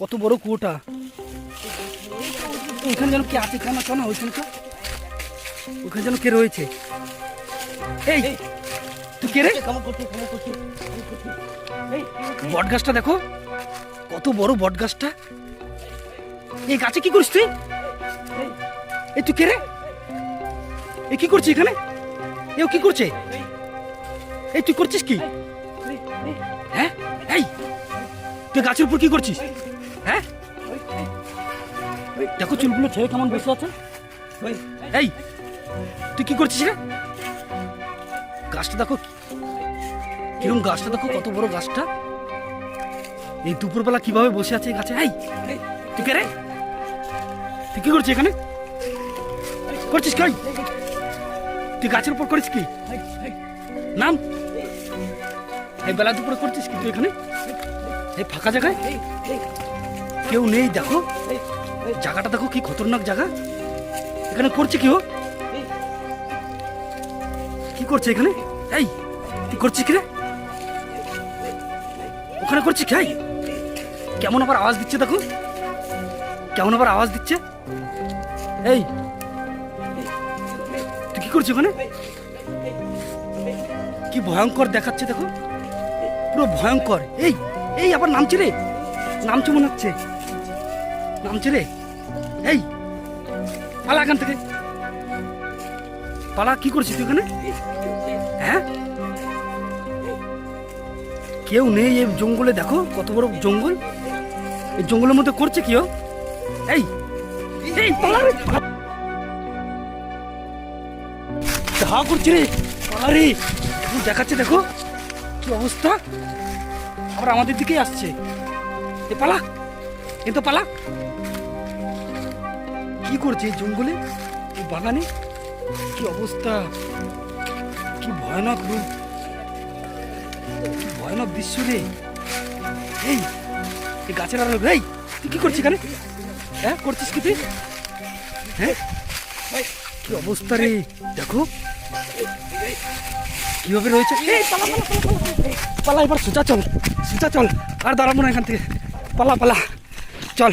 কত বড় কুয়োটা? ওইখানে যেন কে আছে কেন কেন ওইখানে তো ওইখানে যেন কে রয়েছে? এই তুই কে রে? বট গাছটা দেখো। কত বড় বট গাছটা এই গাছে কি করিস তুই? এই। তুই কে রে? এ কি করছিস এখানে? এও কি করছে? এই। তুই করছিস কি? হ্যাঁ? এই। তুই গাছের উপর কি করছিস? হ্যাঁ? দেখো চুলগুলো ছেড়ে কেমন বসে আছে। এই, তুই কি করছিস রে? গাছটা দেখো কিরম গাছটা দেখো, কত বড় গাছটা। এই দুপুরবেলা কীভাবে বসে আছে গাছে? এই, তুই কে রে? তুই কি করছিস এখানে? করছিস কি? তুই গাছের উপর করিস কি? নাম? এই বেলা দুপুরে করছিস কি তুই এখানে? এই ফাঁকা জায়গায়? কেউ নেই, দেখো। জায়গাটা দেখো কি খতরনাক জায়গা। এখানে করছে কি ও? কি করছে এখানে? এই, তুই করছিস কি রে? ওখানে করছিস কি? এই? কেমন আবার আওয়াজ দিচ্ছে দেখো? কেমন আবার আওয়াজ দিচ্ছে? এই, তুই কি করছিস ওখানে? কি ভয়ঙ্কর দেখাচ্ছে দেখো। পুরো ভয়ঙ্কর। এই এই আবার নামছে রে। নামছে মনে হচ্ছে। নামছে রে। এই, পালা এখান থেকে। পালা, কি করছিস তুই এখানে? হ্যাঁ? কেউ নেই এই জঙ্গলে, দেখো কত বড় জঙ্গল। এই জঙ্গলের মধ্যে করছে কেউ এই এই, পালা রে। ধা করছে রে, পালা দেখাচ্ছে, দেখো। কি অবস্থা? আবার আমাদের দিকেই আসছে। এ, পালা। এ তো পালা। কি করছে এই জঙ্গলে? এই বাগানে? কি অবস্থা? কি ভয়ানক রূপ। ভয়ানক দৃশ্য রে। এই এই গাছের আর এই, তুই কি করছিস এখানে? হ্যাঁ করছিস কি তুই? হ্যাঁ? কি অবস্থা রে? দেখো। কীভাবে রয়েছে? পালা, এবার সোজা চল সোজা চল। আর দাঁড়াবো না এখান থেকে। পালা পালা। চল।